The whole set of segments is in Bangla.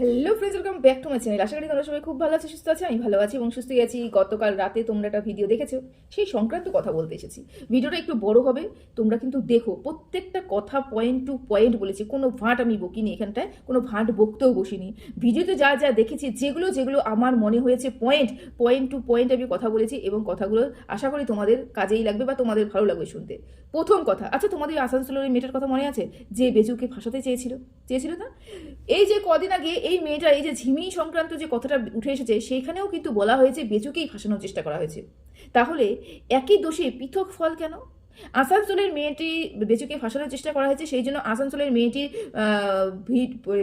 Hello friends welcome back to my channel আশা করি তোমরা সবাই খুব ভালো আছে, সুস্থ আছে, আমি ভালো আছি এবং সুস্থ আছি। গতকাল রাতে তোমরা একটা ভিডিও দেখেছ, সেই সংক্রান্ত কথা বলতে এসেছি। ভিডিওটা একটু বড় হবে, তোমরা কিন্তু দেখো, প্রত্যেকটা কথা পয়েন্ট টু পয়েন্ট বলেছি, কোনো ভাঁট আমি বকিনি এখানটায়, কোনো ভাঁট বকতেও বসিনি। ভিডিওতে যা যা দেখেছি, যেগুলো যেগুলো আমার মনে হয়েছে পয়েন্ট পয়েন্ট টু পয়েন্ট আমি কথা বলেছি এবং কথাগুলো আশা করি তোমাদের কাজেই লাগবে বা তোমাদের ভালো লাগবে শুনতে। প্রথম কথা আচ্ছা তোমাদের আসানসোলের মেয়েটার কথা মনে আছে? যে বেজুকে ফাঁসাতে চেয়েছিল চেয়েছিল না? এই যে কদিন আগে এই মেয়েটার এই যে ঝিমি সংক্রান্ত যে কথাটা উঠে এসেছে সেইখানেও কিন্তু বলা হয়েছে বেচুকেই ফাঁসানোর চেষ্টা করা হয়েছে। তাহলে একই দোষে পৃথক ফল কেন? আসানসোলের মেয়েটি বেচুকে ফাঁসানোর চেষ্টা করা হয়েছে, সেই জন্য আসানসোলের মেয়েটির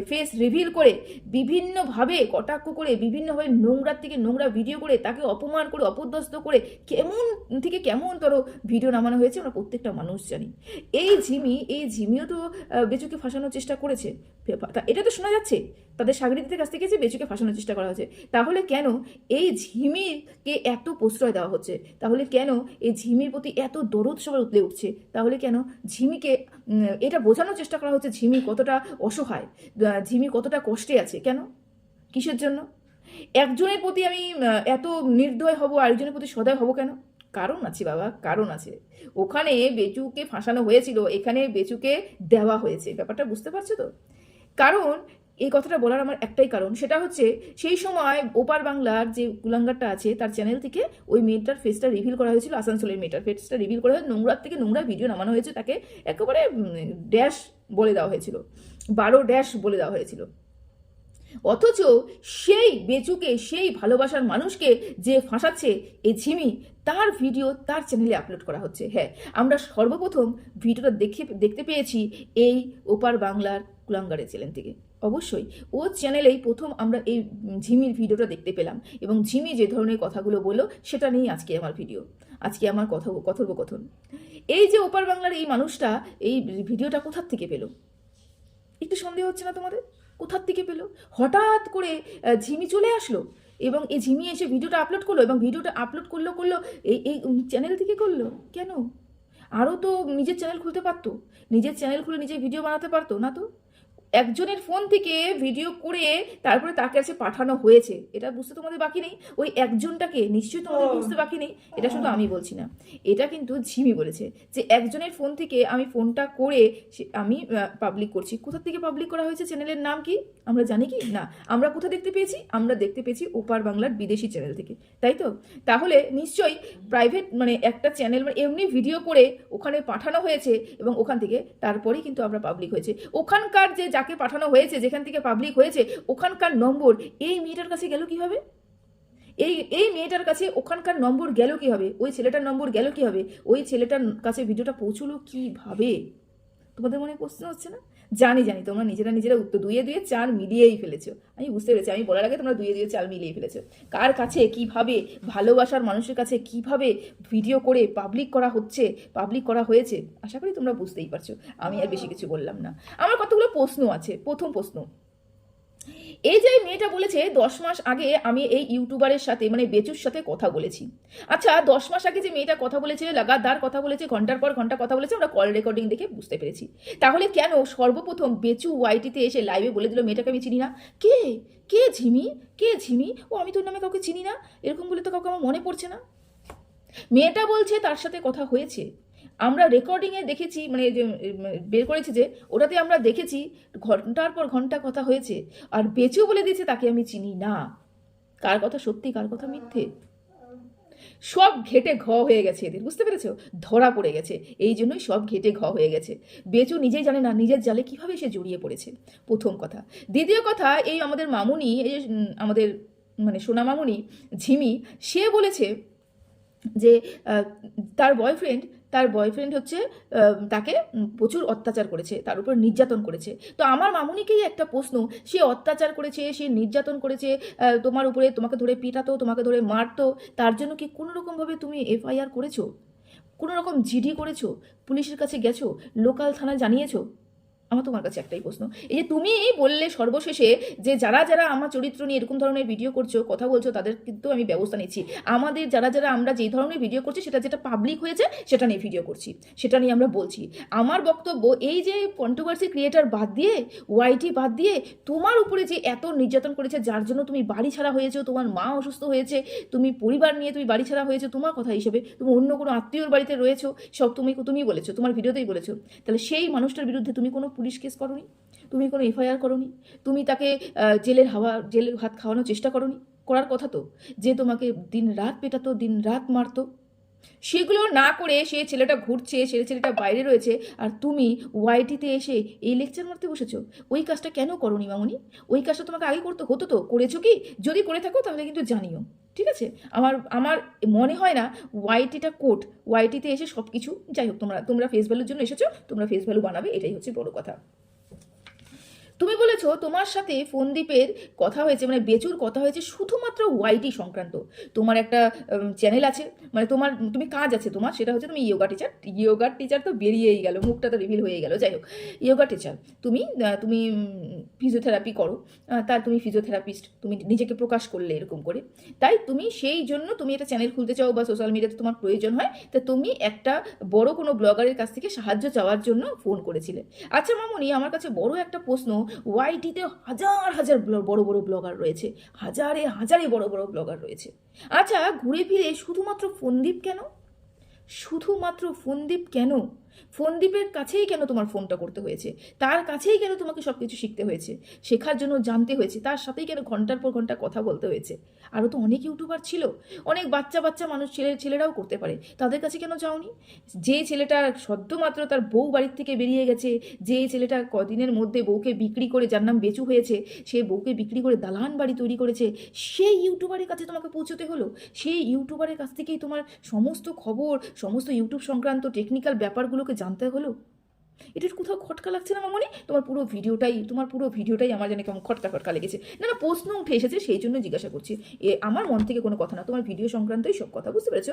ফেস রিভিল করে বিভিন্নভাবে, কটাক্ষ করে, বিভিন্নভাবে নোংরার থেকে নোংরা ভিডিও করে, তাকে অপমান করে, অপদস্থ করে, কেমন, থেকে কেমন তর ভিডিও নামানো হয়েছে, আমরা প্রত্যেকটা মানুষ জানি। এই ঝিমি, এই ঝিমিও তো বেচুকে ফাঁসানোর চেষ্টা করেছে। এটা তো শোনা যাচ্ছে। তাদের সাগরিকদের কাছ থেকে যে বেচুকে ফাঁসানোর চেষ্টা করা হয়েছে। তাহলে কেন এই ঝিমিরকে এত প্রশ্রয় দেওয়া হচ্ছে? তাহলে কেন এই ঝিমির প্রতি এত দরদ সবার উতলে উঠছে। তাহলে কেন? ঝিমিকে এটা বোঝানোর চেষ্টা করা হচ্ছে ঝিমি কতটা অসহায় ঝিমি কতটা কষ্টে আছে। কেন? কিসের জন্য? একজনের প্রতি আমি এত নির্দয় হব, আরেকজনের প্রতি সদয় হব কেন? কারণ আছে বাবা, কারণ আছে। ওখানে বেচুকে ফাঁসানো হয়েছিল, এখানে বেচুকে দেওয়া হয়েছে। ব্যাপারটা বুঝতে পারছ তো? কারণ এই কথাটা বলার আমার একটাই কারণ। সেটা হচ্ছে সেই সময় ওপার বাংলার যে কুলাঙ্গারটা আছে, তার চ্যানেল থেকে ওই মেয়েটার ফেসটা রিভিল করা হয়েছিল, আসানসোলের মেয়েটার ফেসটা রিভিল করা হয়েছে নোংরার থেকে নোংরা ভিডিও নামানো হয়েছে, তাকে একেবারে ড্যাশ বলে দেওয়া হয়েছিল। বারো ড্যাশ বলে দেওয়া হয়েছিল। অথচ সেই বেচুকে, সেই ভালোবাসার মানুষকে যে ফাঁসাচ্ছে এই ঝিমি, তার ভিডিও তার চ্যানেলে আপলোড করা হচ্ছে। হ্যাঁ আমরা সর্বপ্রথম ভিডিওটা দেখে, দেখতে পেয়েছি এই ওপার বাংলার কুলাঙ্গারের চ্যানেল থেকে। অবশ্যই। ও চ্যানেলেই প্রথম আমরা এই ঝিমির ভিডিওটা দেখতে পেলাম এবং ঝিমি যে ধরনের কথাগুলো বলল সেটা নিয়েই আজকে আমার ভিডিও। আজকে আমার কথা কথোপকথন। এই যে ওপার বাংলার এই মানুষটা, এই ভিডিওটা কোথার থেকে পেল? একটু সন্দেহ হচ্ছে না তোমাদের? কোথার থেকে পেল? হঠাৎ করে ঝিমি চলে আসলো এবং এই ঝিমি এসে ভিডিওটা আপলোড করল এবং ভিডিওটা আপলোড করল করল, এই এই চ্যানেল থেকে করল? কেন? আরও তো নিজের চ্যানেল খুলতে পারতো। নিজের চ্যানেল খুলে নিজে ভিডিও বানাতে পারতো, না তো? একজনের ফোন থেকে ভিডিও করে তারপরে তার কাছে পাঠানো হয়েছে। এটা বুঝতে তোমাদের বাকি নেই। ওই একজনটাকে নিশ্চয়ই তোমাদের বুঝতে বাকি নেই। এটা শুধু আমি বলছি না। এটা কিন্তু ঝিমি বলেছে যে একজনের ফোন থেকে আমি ফোনটা করে আমি পাবলিক করছি। কোথা থেকে পাবলিক করা হয়েছে চ্যানেলের নাম কি? আমরা জানি কি? না। আমরা কোথা দেখতে পেয়েছি? আমরা দেখতে পেয়েছি ওপার বাংলার বিদেশি চ্যানেল থেকে। তাই তো? তাহলে নিশ্চয়ই প্রাইভেট মানে একটা চ্যানেল মানে এমনি ভিডিও করে ওখানে পাঠানো হয়েছে এবং ওখান থেকে তারপরেই কিন্তু আমরা পাবলিক হয়েছে। ওখানকার যে যাকে পাঠানো হয়েছে, যেখান থেকে পাবলিক হয়েছে, ওখানকার নম্বর। এই মেয়েটার কাছে গেল কীভাবে? এই এই মেয়েটার কাছে ওখানকার নম্বর গেল কীভাবে? ওই ছেলেটার নম্বর গেল কীভাবে? ওই ছেলেটার কাছে ভিডিওটা পৌঁছলো কীভাবে? তোমাদের মনে প্রশ্ন হচ্ছে না? জানি জানি তোমরা নিজেরা নিজেরা উত্তর দুয়ে দুয়ে চাল মিলিয়েই ফেলেছো। আমি বুঝতে পেরেছি আমি বলার আগে তোমরা দুয়ে দুয়ে চাল মিলিয়ে ফেলেছো। কার কাছে কীভাবে ভালোবাসার মানুষের কাছে কীভাবে ভিডিও করে পাবলিক করা হচ্ছে পাবলিক করা হয়েছে আশা করি তোমরা বুঝতেই পারছ। আমি আর বেশি কিছু বললাম না। আমার কতগুলো প্রশ্ন আছে। প্রথম প্রশ্ন এই যে মেয়েটা বলেছে, দশ মাস আগে আমি এই ইউটিউবারের সাথে মানে বেচুর সাথে কথা বলেছি। আচ্ছা দশ মাস আগে যে মেয়েটা কথা বলেছে, লাগাতার কথা বলেছে, ঘণ্টার পর ঘণ্টা কথা বলেছে, আমরা কল রেকর্ডিং দেখে বুঝতে পেরেছি। তাহলে কেন সর্বপ্রথম বেচু ওয়াইটিতে এসে লাইভে বলে দিল, মেয়েটাকে আমি চিনি না কে? কে ঝিমি? কে ঝিমি? ও, আমি তোর নামে কাউকে চিনি না? এরকম বলে তো কাউকে আমার মনে পড়ছে না। মেয়েটা বলছে, তার সাথে কথা হয়েছে। আমরা রেকর্ডিংয়ে দেখেছি মানে যে বের করেছি যে, ওটাতে আমরা দেখেছি, ঘণ্টার পর ঘণ্টা কথা হয়েছে, আর বেচু বলে দিয়েছে, তাকে আমি চিনি না। কার কথা সত্যি, কার কথা মিথ্যে? সব ঘেটে ঘ হয়ে গেছে এদের, বুঝতে পেরেছ? ধরা পড়ে গেছে, এই জন্যই সব ঘেটে ঘ হয়ে গেছে। বেচু নিজেই জানে না, নিজের জালে কীভাবে সে জড়িয়ে পড়েছে, প্রথম কথা। দ্বিতীয় কথা, এই আমাদের মামুনি, এই যে আমাদের মানে সোনা মামুনি, ঝিমি, সে বলেছে যে তার বয়ফ্রেন্ড তার বয়ফ্রেন্ড হচ্ছে তাকে প্রচুর অত্যাচার করেছে, তার উপর নির্যাতন করেছে। তো আমার মামুনিকেই একটা প্রশ্ন, সে অত্যাচার করেছে, সে নির্যাতন করেছে তোমার উপরে তোমাকে ধরে পিটাতো, তোমাকে ধরে মারতো, তার জন্য কি কোনো রকমভাবে তুমি এফআইআর করেছ? কোনো রকম জিডি করেছ? পুলিশের কাছে গেছো? লোকাল থানায় জানিয়েছো? আমার তোমার কাছে একটাই প্রশ্ন। এই যে তুমি বললে সর্বশেষে যে যারা যারা আমার চরিত্র নিয়ে এরকম ধরনের ভিডিও করছ, কথা বলছো, তাদের কিন্তু আমি ব্যবস্থা নিচ্ছি। আমাদের যারা যারা আমরা যেই ধরনের ভিডিও করছি, সেটা যেটা পাবলিক হয়েছে, সেটা নিয়ে ভিডিও করছি। সেটা নিয়ে আমরা বলছি। আমার বক্তব্য এই যে কন্ট্রোভার্সি ক্রিয়েটার বাদ দিয়ে ওয়াইটি বাদ দিয়ে, তোমার উপরে যে এত নির্যাতন করেছে, যার জন্য তুমি বাড়ি ছাড়া হয়েছো, তোমার মা অসুস্থ হয়েছে, তুমি পরিবার নিয়ে তুমি বাড়ি ছাড়া হয়েছো, তোমার কথা হিসেবে তুমি অন্য কোনো আত্মীয়র বাড়িতে রয়েছো, সব তুমি তুমি বলেছ, তোমার ভিডিওতেই বলেছ। তাহলে সেই মানুষটার বিরুদ্ধে তুমি কোনো পুলিশ কেস করনি, তুমি কোনো এফআইআর করনি, তুমি তাকে জেলের হাওয়া, জেলের ভাত খাওয়ানোর চেষ্টা করনি, করার কথা তো, যে তোমাকে দিন রাত পেটাতো, দিন রাত মারতো। সেগুলো না করে সে ছেলেটা ঘুরছে, সে ছেলেটা বাইরে রয়েছে, আর তুমি ওয়াইটিতে এসে এই লেকচার মারতে বসেছো, ওই কাজটা কেন করনি মামনি? ওই কাজটা তোমাকে আগে করতে হতো তো, করেছ কি? যদি করে থাকো তাহলে কিন্তু জানিও। ঠিক আছে? আমার আমার মনে হয় না ওয়াইটিটা কোট ওয়াইটিতে এসে সব কিছু যাই হোক, তোমরা তোমরা ফেস ভ্যালুর জন্য এসেছ, তোমরা ফেস ভ্যালু বানাবে, এটাই হচ্ছে বড় কথা। তুমি বলেছ তোমার সাথে ফোনদীপের কথা হয়েছে মানে বেচুর কথা হয়েছে শুধুমাত্র ওয়াইটি সংক্রান্ত। তোমার একটা চ্যানেল আছে মানে তোমার, তুমি কাজ আছে তোমার, সেটা হচ্ছে তুমি ইয়োগা টিচার ইয়োগার টিচার তো বেরিয়েই গেল, মুখটা তো রিভিল হয়ে গেল। যাই হোক ইয়োগা টিচার তুমি তুমি ফিজিওথেরাপি করো তার তুমি ফিজিওথেরাপিস্ট তুমি নিজেকে প্রকাশ করলে এরকম করে। তাই তুমি সেই জন্য তুমি একটা চ্যানেল খুলতে চাও বা সোশ্যাল মিডিয়াতে তোমার প্রয়োজন হয়, তা তুমি একটা বড় কোনো ব্লগারের কাছ থেকে সাহায্য চাওয়ার জন্য ফোন করেছিলে। আচ্ছা মামনি, আমার কাছে বড় একটা প্রশ্ন ওয়াইটিতে হাজার হাজার বড় বড় ব্লগার রয়েছে। হাজারে হাজারে বড় বড় ব্লগার রয়েছে। আচ্ছা ঘুরে ফিরে শুধুমাত্র ফোনদীপ কেন? শুধুমাত্র ফোনদীপ কেন? ফোনদীপের কাছেই কেন তোমার ফোনটা করতে হয়েছে? তার কাছেই কেন তোমাকে সব কিছু শিখতে হয়েছে? শেখার জন্য জানতে হয়েছে, তার সাথেই কেন ঘণ্টার পর ঘণ্টা কথা বলতে হয়েছে? আরও তো অনেক ইউটিউবার ছিল। অনেক বাচ্চা বাচ্চা মানুষ ছেলে, ছেলেরাও করতে পারে। তাদের কাছে কেন যাওনি? যে ছেলেটা সদ্যমাত্র তার বউ বাড়ির থেকে বেরিয়ে গেছে, যে ছেলেটা কদিনের মধ্যে বউকে বিক্রি করে যার নাম বেচু হয়েছে, সে বউকে বিক্রি করে দালান বাড়ি তৈরি করেছে, সেই ইউটিউবারের কাছে তোমাকে পৌঁছতে হলো? সেই ইউটিউবারের কাছ থেকেই তোমার সমস্ত খবর, সমস্ত ইউটিউব সংক্রান্ত টেকনিক্যাল ব্যাপারগুলোকে জানতে হলো? এটার কোথাও খটকা লাগছে না মনে তোমার পুরো ভিডিওটাই, তোমার পুরো ভিডিওটাই আমার জানি কেমন খটকা খটকা লেগেছে। না না, প্রশ্ন উঠে এসেছে, সেই জন্য জিজ্ঞাসা করছি। এ, আমার মন থেকে কোনো কথা না, তোমার ভিডিও সংক্রান্তই সব কথা, বুঝতে পেরেছ?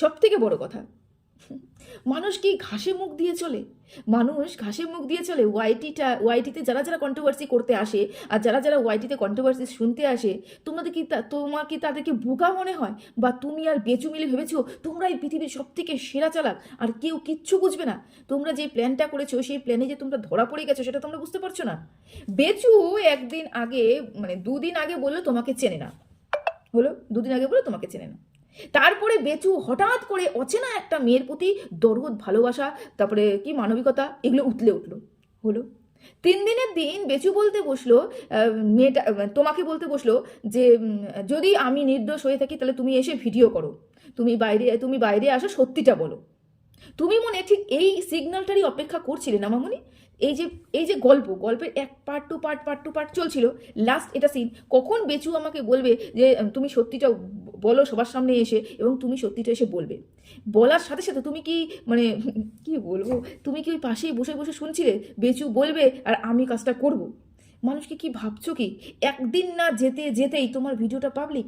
সব থেকে বড় কথা মানুষ কি ঘাসে মুখ দিয়ে চলে? মানুষ ঘাসে মুখ দিয়ে চলে। ওয়াইটিটা ওয়াইটিতে যারা যারা কন্ট্রোভার্সি করতে আসে আর যারা যারা ওয়াইটিতে কন্ট্রোভার্সি শুনতে আসে, তোমাদের কি তোমার কি তাদেরকে বোকা মনে হয়? বা তুমি আর বেচু মিলে ভেবেছো তোমরা এই পৃথিবীর সব থেকে সেরা চালাক আর কেউ কিচ্ছু বুঝবে না? তোমরা যে প্ল্যানটা করেছ, সেই প্ল্যানে যে তোমরা ধরা পড়ে গেছো, সেটা তোমরা বুঝতে পারছ না। বেচু একদিন আগে মানে দুদিন আগে বলল তোমাকে চেনে না। হলো দুদিন আগে বলে তোমাকে চেনে না। তারপরে বেচু হঠাৎ করে অচেনা একটা মেয়ের প্রতি দরদ, ভালোবাসা, তারপরে কি মানবিকতা, এগুলো উতলে উঠল। হলো। তিন দিনের দিন বেচু বলতে বসল মেয়েটা তোমাকে বলতে বসল যে যদি আমি নির্দোষ হয়ে থাকি তাহলে তুমি এসে ভিডিও করো। তুমি বাইরে তুমি বাইরে আসো, সত্যিটা বলো। তুমি মনে ঠিক এই সিগন্যালটারই অপেক্ষা করছিলে না মামনি? এই যে এই যে গল্প, গল্পের এক part two part part two part চলছিল। লাস্ট এটা সিন কখন বেচু আমাকে বলবে যে তুমি সত্যিটা বলো সবার সামনে এসে এবং তুমি সত্যিটা এসে বলবে। বলার সাথে সাথে তুমি কি মানে কি বলব? তুমি কি ওই পাশেই বসে বসে শুনছিলে? বেচু বলবে আর আমি কাজটা করব। মানুষকে কি ভাবছ কি? একদিন না যেতে যেতেই তোমার ভিডিওটা পাবলিক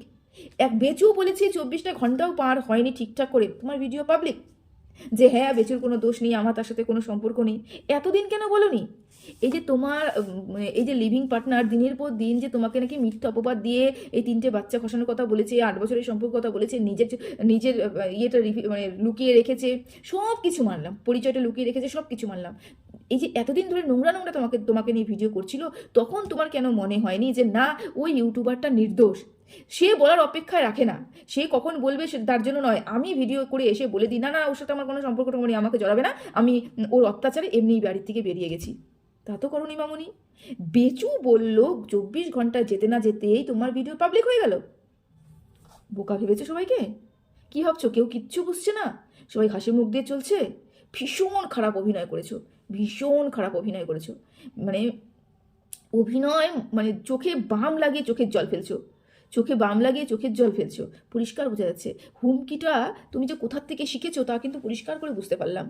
এক বেচু বলেছে চব্বিশটা ঘন্টাও পার হয়নি ঠিকঠাক করে। তোমার ভিডিও পাবলিক যে হ্যাঁ বেচুর কোনো দোষ নেই, আমার তার সাথে কোনো সম্পর্ক নেই। এতদিন কেন বলনি? এই যে তোমার এই যে লিভিং পার্টনার দিনের পর দিন যে তোমাকে নাকি মিথ্যা অপবাদ দিয়ে এই তিনটে বাচ্চা খসানোর কথা বলেছে, আট বছরের সম্পর্ক কথা বলেছে, নিজের নিজের ইয়েটা মানে লুকিয়ে রেখেছে সব কিছু মানলাম, পরিচয়টা লুকিয়ে রেখেছে সব কিছু মানলাম। এই যে এতদিন ধরে নোংরা নোংরা তোমাকে তোমাকে নিয়ে ভিডিও করছিল, তখন তোমার কেন মনে হয়নি যে না, ওই ইউটিউবারটা নির্দোষ? সে বলার অপেক্ষায় রাখে না। সে কখন বলবে সে, তার জন্য নয়, আমি ভিডিও করে এসে বলে দিই, না না, ওর সাথে আমার কোনো সম্পর্ক টম্পর্ক আমাকে জড়াবে না, আমি ওর অত্যাচারে এমনিই বাড়ির থেকে বেরিয়ে গেছি। তা তো করনি মামনি। বেচু বলল, চব্বিশ ঘণ্টা যেতে না যেতেই তোমার ভিডিও পাবলিক হয়ে গেল। বোকা ভেবেছো সবাইকে? কি ভাবছ, কেউ কিচ্ছু বুঝছে না? সবাই হাসি মুখ দিয়ে চলছে। ভীষণ খারাপ অভিনয় করেছ, ভীষণ খারাপ অভিনয় করেছ। মানে অভিনয় মানে চোখে বাম লাগিয়ে চোখের জল ফেলছো। চোখে বাম লাগিয়ে চোখের জল ফেলছো। পরিষ্কার বোঝা যাচ্ছে। হুমকিটা তুমি যে কোথার থেকে শিখেছো তা কিন্তু পরিষ্কার করে বুঝতে পারলাম।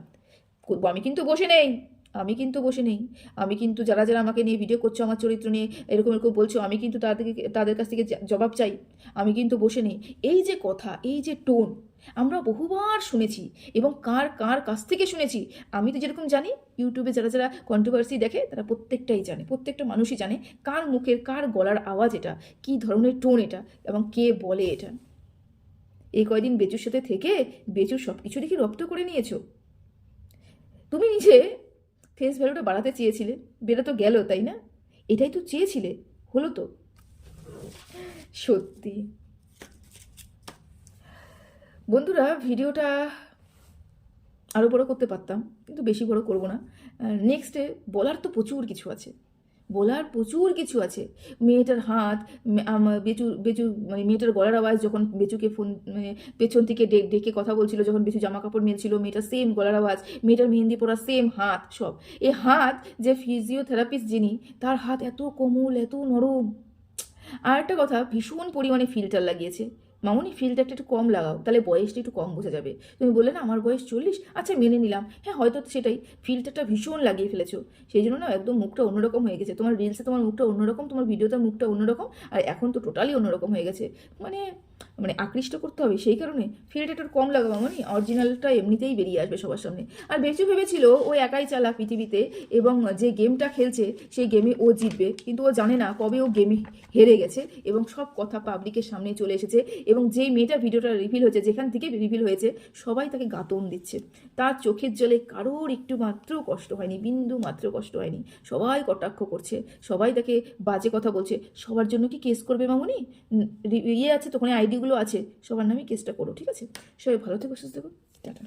আমি কিন্তু বসে নেই। আমি কিন্তু বসে নেই। আমি কিন্তু যারা যারা আমাকে নিয়ে ভিডিও করছ, আমার চরিত্র নিয়ে এরকম এরকম বলছো, আমি কিন্তু তাদেরকে তাদের কাছ থেকে জবাব চাই। আমি কিন্তু বসে নেই। এই যে কথা, এই যে টোন, আমরা বহুবার শুনেছি এবং কার কার কাছ থেকে শুনেছি, আমি তো যেরকম জানি ইউটিউবে যারা যারা কন্ট্রোভার্সি দেখে, তারা প্রত্যেকটাই জানে, প্রত্যেকটা মানুষই জানে কার মুখের, কার গলার আওয়াজ এটা, কী ধরনের টোন এটা এবং কে বলে এটা। এই কয়দিন বেচুর সাথে থেকে বেচুর সব কিছু দেখি রপ্ত করে নিয়েছো। তুমি নিজে ফেস ভ্যালুটা বাড়াতে চেয়েছিলে, বেটা তো গেল, তাই না? এটাই তো চেয়েছিলে, হলো তো। সত্যি। বন্ধুরা, ভিডিওটা আরও বড় করতে পারতাম, কিন্তু বেশি বড় করব না। নেক্সটে বলার তো প্রচুর কিছু আছে। বলার প্রচুর কিছু আছে। মেয়েটার হাত বেচু বেচু মানে মেয়েটার গলার আওয়াজ যখন বেচুকে ফোন মানে পেছন থেকে ডেকে কথা বলছিল, যখন বেচু জামা কাপড় নিয়েছিল মেয়েটার সেম গলার আওয়াজ, মেয়েটার মেহেন্দি পরা সেম হাত সব। এই হাত যে ফিজিওথেরাপিস্ট যিনি, তার হাত এত কোমল, এত নরম। আর একটা কথা, ভীষণ পরিমাণে ফিল্টার লাগিয়েছে। মামনি ফিল্টারটা একটু কম লাগাও, তাহলে বয়সটা একটু কম বোঝা যাবে। তুমি বললে, না, আমার বয়স চল্লিশ আচ্ছা মেনে নিলাম। হ্যাঁ হয়তো সেটাই ফিল্টারটা ভীষণ লাগিয়ে ফেলেছো। সেই জন্য না, একদম মুখটা অন্যরকম হয়ে গেছে। তোমার রিলসে তোমার মুখটা অন্যরকম, তোমার ভিডিওতে মুখটা অন্যরকম, আর এখন তো টোটালি অন্যরকম হয়ে গেছে। মানে মানে আকৃষ্ট করতে হবে, সেই কারণে ফিল্টারটা একটু কম লাগাবো মানে অরিজিনালটা এমনিতেই বেরিয়ে আসবে সবার সামনে। আর বেচু ভেবেছিল ও একাই চালা পৃথিবীতে এবং যে গেমটা খেলছে, সেই গেমে ও জিতবে। কিন্তু ও জানে না কবে ও গেমে হেরে গেছে এবং সব কথা পাবলিকের সামনে চলে এসেছে এবং যেই মেয়েটা ভিডিওটা রিভিল হয়েছে, যেখান থেকে রিভিল হয়েছে, সবাই তাকে গাতন দিচ্ছে। তার চোখের জলে কারোর একটু মাত্র কষ্ট হয়নি, বিন্দু মাত্র কষ্ট হয়নি। সবাই কটাক্ষ করছে, সবাই তাকে বাজে কথা বলছে। সবার জন্য কি কেস করবে মামনি? ইয়ে আছে তো ওখানে আইডিগুলো আছে সবার নামে কেসটা করো ঠিক আছে? সবাই ভালো থেকো সুস্থ থেকো টাটা।